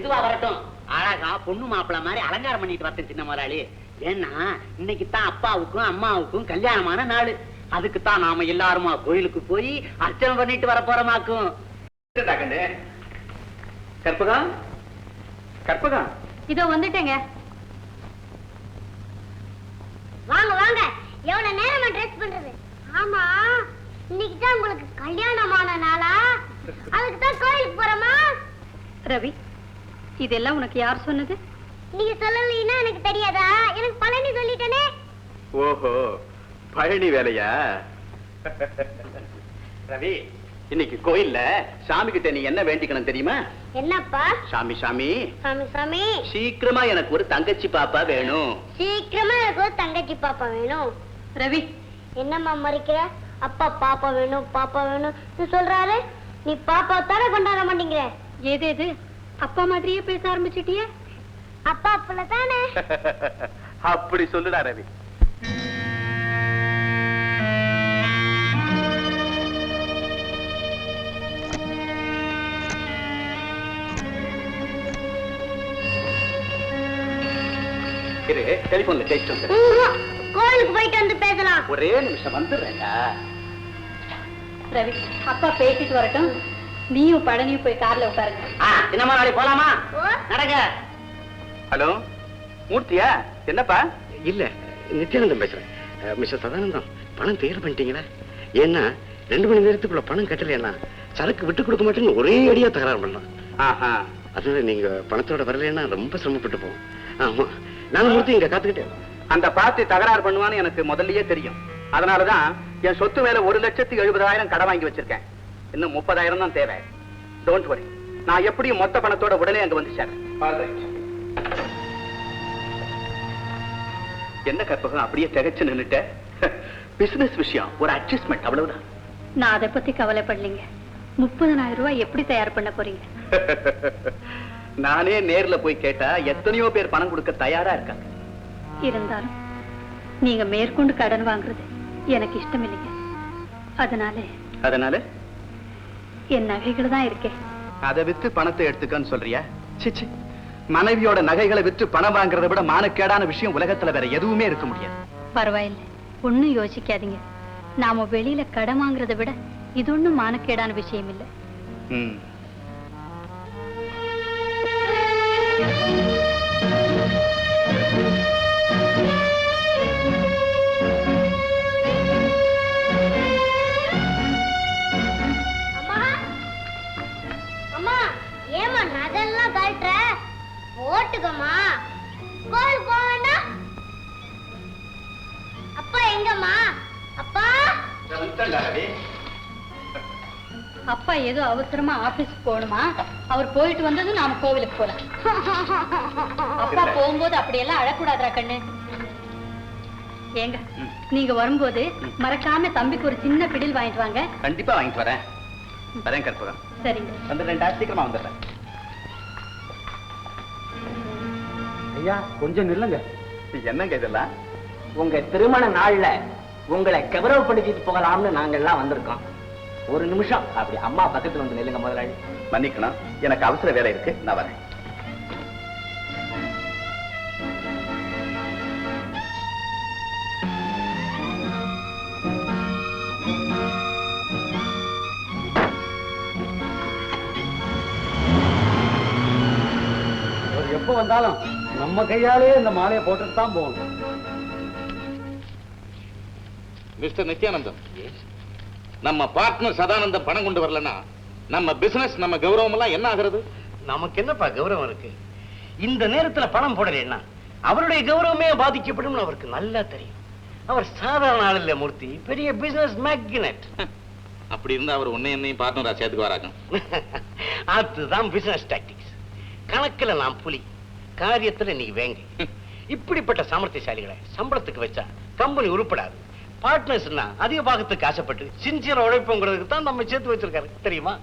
மெதுவா வரட்டும். அழகா பொண்ணு மாப்பிள்ள மாதிரி அலங்காரம் பண்ணிட்டு வரட்டும் சின்ன முதலாளி. ஏன்னா இன்னைக்கு தான் அப்பாவுக்கும் அம்மாவுக்கும் கல்யாணமான நாள். அதுக்கு தான் நாம எல்லாருமா கோயிலுக்கு போய் அர்ச்சனை பண்ணிட்டு வர போறோமாக்கும். கற்பகம் கற்பகம் இதோ வந்துட்டேங்க. வாங்க வாங்க. எவ்வளவு நேரமா ட்ரெஸ் பண்றது? ஆமா இன்னைக்கு தான் உங்களுக்கு கல்யாணமான நாளா? அதுக்கு தான் கோயிலுக்கு போறோமா? ரவி இதெல்லாம் உனக்கு யார் சொன்னது? நீங்க சொல்லலைன்னா எனக்கு தெரியாதா? எனக்கு பழனி சொல்லிட்டேனே. ஓஹோ பழனி வேலையா? ரவி இன்னைக்கு கோயில்ல சாமி கிட்ட நீ என்ன வேண்டிக்கணும் தெரியுமா? என்னப்பா? சாமி சாமி. சாமி சாமி. சீக்கிரமா எனக்கு ஒரு தங்கச்சி பாப்பா வேணும். சீக்கிரமா எனக்கு ஒரு தங்கச்சி பாப்பா வேணும். ரவி. என்னம்மா மறிக்கிற? அப்பா பாப்பா வேணும் பாப்பா வேணும். நீ சொல்றாரு? நீ பாப்பா தானே கொண்டாட மாட்டேங்கிற ஏதேது அப்பா மாதிரியே பேச ஆரம்பிச்சிட்டியே? அப்பா அப்பல தானே அப்படி சொல்லுடா ரவி. இரு டெலிபோன்ல பேசிட்டு வந்துடுறேன். ம்ஹும். கோயிலுக்கு போயிட்டு வந்து பேசலாம். ஒரே நிமிஷம் வந்துடுறேன்டா. ரவி அப்பா பேசிட்டு வரட்டும். நீயும் பழனியும் போய் கார்ல உட்காருங்க. ஆ, சின்ன முதலாளி போலாமா? ஓ. நடங்க. ஹலோ மூர்த்தியா? என்னப்பா? இல்ல நித்யானந்தம் பேசுறேன். மிஸ்டர் சதானந்தம் பணம் தயார் பண்ணிட்டீங்களா? ஏன்னா ரெண்டு மணி நேரத்துக்குள்ள பணம் கட்டலைன்னா சரக்கு விட்டு கொடுக்க மாட்டேன்னு ஒரே அடியா தகராறு பண்ணலாம். ஆஹா. அதனால நீங்க பணத்தோட வரலைன்னா ரொம்ப சிரமப்பட்டு போவோம். ஆமா. நானும் மூர்த்தி இங்க காத்துக்கிட்டேன் அந்த பார்ட்டி தகராறு பண்ணுவான்னு எனக்கு முதல்லயே தெரியும். அதனாலதான் என் சொத்து மேல ஒரு லட்சத்தி எழுபதாயிரம் கடன் வாங்கி வச்சிருக்கேன். இன்னும் முப்பதாயிரம் தான் தேவை. டோன்ட் வரி நான் எப்படியும் மொத்த பணத்தோட உடனே அங்க வந்து சேர்றேன் என்ன கற்பகம்? அப்படியே திகைச்சு நின்னுட்ட? பிசினஸ் விஷயம். ஒரு அட்ஜஸ்ட்மெண்ட் அவ்வளவுதான். நான் அதை பத்தி கவலைப்படலைங்க. முப்பதனாயிரம் ரூபாய் எப்படி தயார் பண்ண போறீங்க? நானே நேர்ல போய் கேட்டா எத்தனையோ பேர் பணம் கொடுக்க தயாரா இருக்காங்க. இருந்தாலும் நீங்க மேற்கொண்டு கடன் வாங்குறது எனக்கு இஷ்டம் இல்லைங்க அதனால அதனால? என் நகைகள் தான் இருக்கேன் அதை வித்து பணத்தை எடுத்துக்கன்னு சொல்றியா? சிச்சி மனைவியோட நகைகளை வித்து பணம் வாங்குறதை விட மானக்கேடான விஷயம் உலகத்துல வேற எதுவுமே இருக்க முடியாது. பரவாயில்லை. ஒண்ணும் யோசிக்காதீங்க. நாம வெளியில கடன் வாங்குறதை விட இது ஒண்ணும் மானக்கேடான விஷயம் இல்லை. போட்டுக்கம்மா கோயில் போக வேண்டாம் அப்பா எங்கம்மா? அப்பா? அப்பா ஏதோ அவசரமா ஆபீஸ் போகணுமா? அவர் போயிட்டு வந்ததும் நாம கோவிலுக்கு போலாம். அப்பா போகும்போது அப்படியெல்லாம் அழக்கூடாதுடா கண்ணு. ஏங்க நீங்க வரும்போது மறக்காம தம்பிக்கு ஒரு சின்ன பிடில் வாங்கிட்டு வாங்க. கண்டிப்பா வாங்கிட்டு வரேன். வரேன் கற்பகம் சரிங்க. வந்து ரெண்டா சீக்கிரமா வந்துடுறேன். ஐயா கொஞ்சம் நில்லுங்க. என்னங்க இதெல்லாம்? உங்க திருமண நாள்ல உங்களை கௌரவப்படுத்திட்டு போகலாம்னு நாங்கெல்லாம் வந்திருக்கோம். ஒரு நிமிஷம். அப்படி அம்மா பக்கத்துல வந்து நில்லுங்க முதலாளி. மன்னிக்கணும். எனக்கு அவசர வேலை இருக்கு. நான் வரேன். எப்ப வந்தாலும் நம்ம கையாலே இந்த மாலையை போட்டுட்டு தான் போகணும். மிஸ்டர் நித்யானந்தம் நம்ம பார்ட்னர் சதானந்தம் பணம் கொண்டு வரலன்னா நம்ம பிசினஸ் நம்ம கௌரவம் எல்லாம் என்ன ஆகுறது? நமக்கு என்னப்பா கௌரவம் இருக்கு? இந்த நேரத்துல பணம் போடலைன்னா அவருடைய கௌரவமே பாதிக்கப்படும் அவருக்கு நல்லா தெரியும். அவர் சாதாரண ஆள் இல்ல மூர்த்தி. பெரிய பிசினஸ் மேக்னட் அப்படி இருந்தா அவர் உன்னை என்னையும் பார்ட்னரா சேர்த்துக்கு வராங்க அதுதான் பிசினஸ் டாக்டிக்ஸ் கணக்குல நான் புலி. காரியத்துல நீ வேங்கை. இப்படிப்பட்ட சாமர்த்தியசாலிகளை சம்பளத்துக்கு வச்சா கம்பெனி உருப்படாது. பார்ட்னர்ஸ்னா அதிக பாகத்துக்கு ஆசைப்பட்டு சின்சியர் உழைப்புங்கிறதுக்கு தான் நம்ம சேர்த்து வச்சிருக்காரு. தெரியுமா?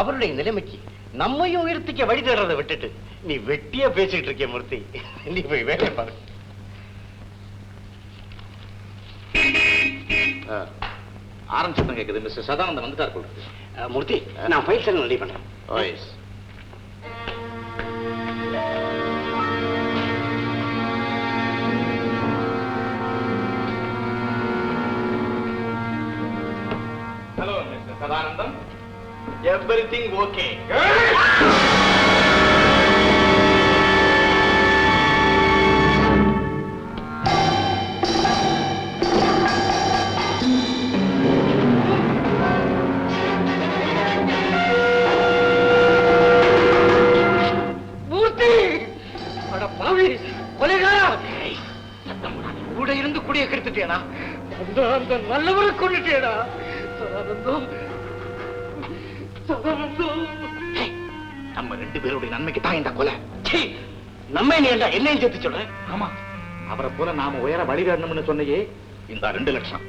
அவருடைய நிலைமைக்கு நம்மையும் உயர்த்திக்க வழி தேடுறதை விட்டுட்டு நீ வெட்டியா பேசிட்டு இருக்கிய மூர்த்தி. நீ போய் வேலை பாரு. ஆரம்பிச்சு கேக்குது. மிஸ்டர் சதானந்தம் வந்துட்டார் மூர்த்தி நான் ஃபைல் செல் ரெடி பண்றேன். Sadanandam. Everything okay Sadanandam Sadanandam நம்ம ரெண்டு பேருடைய நன்மைக்கு தான் இந்த கொலை. நம்ம நீ ஏன்டா என்னையும் சேர்த்து சொல்றேன் ஆமா. அவரை போல நாம உயர வழிகாட்டணும்னு சொன்னையே இந்த ரெண்டு லட்சம்.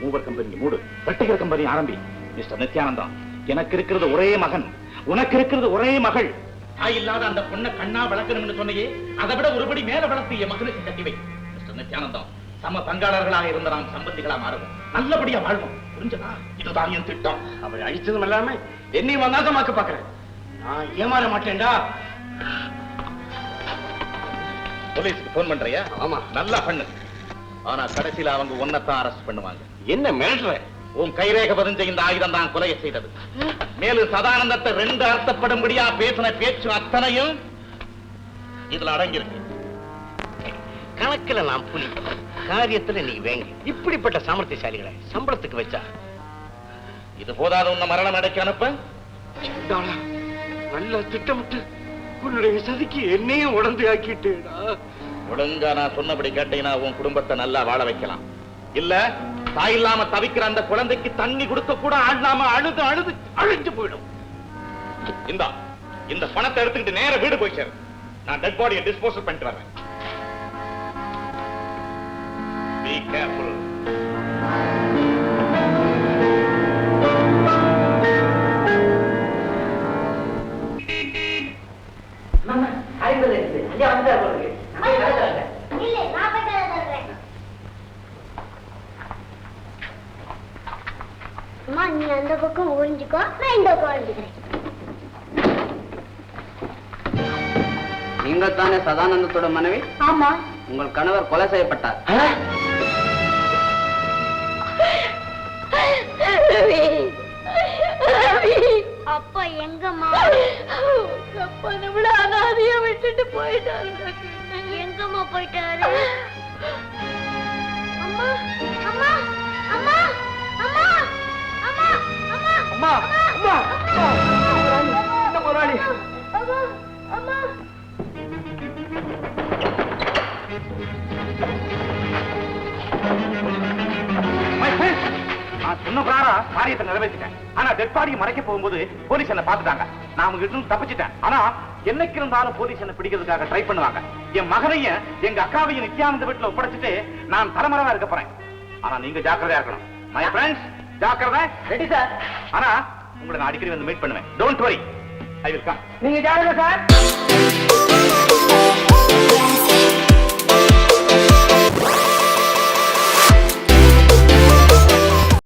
மூவர் கம்பெனி மூடு. வெட்டிகர் கம்பெனி ஆரம்பி. மிஸ்டர் நித்யானந்தம் எனக்கு இருக்கிறது ஒரே மகன். உனக்கு இருக்கிறது ஒரே மகள். தாய் இல்லாத அந்த பொண்ணை கண்ணா வளர்க்கணும்னு சொன்னையே அதை விட ஒருபடி மேல வளர்த்து என் மகனுக்கு கட்டி வை. மிஸ்டர் நித்யானந்தம் சம பங்காளர்களாக இருந்த நாம் சம்பந்திகளா மாறுவோம். நல்லபடியா வாழ்வோம். புரிஞ்சதா? இதுதான் என் திட்டம். அவளை அழிச்சதும் இல்லாம என்னையும் வந்தாசமாக்க பாக்குறேன் நான் ஏமாற மாட்டேன்டா. போலீஸ்க்கு போன் பண்றியா? ஆமா. நல்லா பண்ணு. ஆனா கடைசியில அவங்க உன்னைத்தான் அரெஸ்ட் பண்ணுவாங்க. என்ன மிரட்டுற உன் கைரேக பதிஞ்ச இந்த ஆயுதம் தான் கொலையை செய்தது. மேலும் சதானந்தத்தை ரெண்டு அர்த்தப்படும்படியா பேசின பேச்சு அத்தனையும் இதுல அடங்கியிருக்கு. கணக்குல நான் புலி. காரியத்துல நீ வேங்க. இப்படிப்பட்ட சாமர்த்தியசாலிகளை சம்பளத்துக்கு வச்சா? இது போதாத உன்னை மரணம் அடைக்க அனுப்ப. நல்லா திட்டமிட்டு உன்னுடைய சதிக்கு என்னையும் உடந்து ஆக்கிட்டேடா. ஒழுங்கா நான் சொன்னபடி கேட்டீங்கன்னா உன் குடும்பத்தை நல்லா வாழ வைக்கலாம். இல்ல தாய் இல்லாம தவிக்கிற அந்த குழந்தைக்கு தண்ணி கொடுக்க கூட ஆடாம அழுது அழுது அழிஞ்சு போயிடும். இந்தா இந்த பணத்தை எடுத்துக்கிட்டு நேர வீடு போய் சேரு. நான் டெட் பாடியை டிஸ்போசல் பண்ணிட்டு வரேன் கதை தர்றேன் அம்மா நீ அந்த பக்கம் ஒழிஞ்சுக்கோ நான் இந்த பக்கம் ஒழிஞ்சுக்கிறேன் நீங்க தானே சதானந்தத்தோட மனைவி? ஆமா. உங்கள் கணவர் கொலை செய்யப்பட்டார். அப்பா எங்கம்மா? அப்பா நம்மள அனாதையா விட்டுட்டு போயிட்டாரு எங்கம்மா போயிட்டாரு? அம்மா அம்மா அம்மா அம்மா அம்மா அம்மா அம்மா அம்மா இந்த முதலாளி அம்மா அம்மா My friend, நான் சொன்ன பிரகாரம் காரியத்தை நிறைவேற்றிட்டேன். ஆனா டெட் பாடியை மறைக்க போகும்போது போலீஸ் என்ன நான் அவங்க கிட்ட தப்பிச்சிட்டேன். ஆனா என்னைக்கு இருந்தாலும் போலீஸ் என்ன பிடிக்கிறதுக்காக ட்ரை பண்ணுவாங்க. என் மகனையும் எங்க அக்காவையும் நித்யானந்த வீட்டுல ஒப்படைச்சிட்டு நான் தலைமறைவா இருக்க போறேன். ஆனா நீங்க ஜாக்கிரதையா இருக்கணும். மை ஃப்ரெண்ட்ஸ் ஜாக்கிரதை? ரெடி சார் ஆனா உங்களை நான் அடிக்கடி வந்து மீட் பண்ணுவேன். Don't worry I will come நீங்க ஜாகிரதை சார்